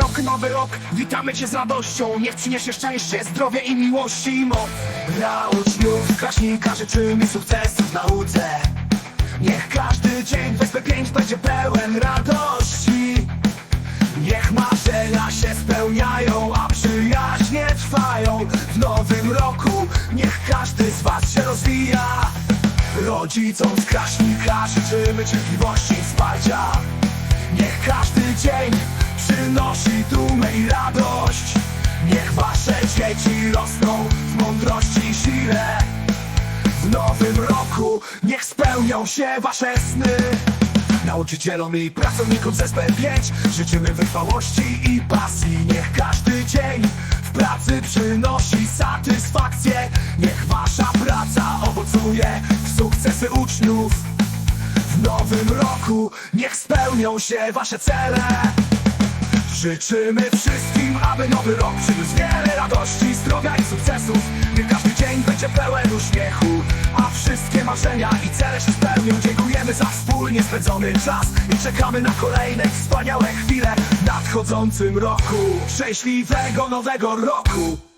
Rok, nowy rok, witamy Cię z radością. Niech przyniesie szczęście, zdrowie i miłość i moc. Dla uczniów, kraśnika życzymy sukcesu w nauce. Niech każdy dzień pięć będzie pełen radości. Niech marzenia się spełniają, a przyjaźnie trwają. W nowym roku niech każdy z was się rozwija. Rodzicom z Kraśnika życzymy cierpliwości i wsparcia. Niech każdy dzień przynosi dumę i radość. Niech wasze dzieci rosną w mądrości i sile. W nowym roku niech spełnią się wasze sny. Nauczycielom i pracownikom z SP5 Życzymy wytrwałości i pasji. Niech każdy dzień w pracy przynosi satysfakcję. Niech wasza praca owocuje w sukcesy uczniów. W nowym roku niech spełnią się wasze cele Życzymy wszystkim, aby nowy rok przyniósł wiele radości, zdrowia i sukcesów. Niech każdy dzień będzie pełen uśmiechu, a wszystkie marzenia i cele się spełnią. Dziękujemy za wspólnie spędzony czas i czekamy na kolejne wspaniałe chwile w nadchodzącym roku. Szczęśliwego nowego roku!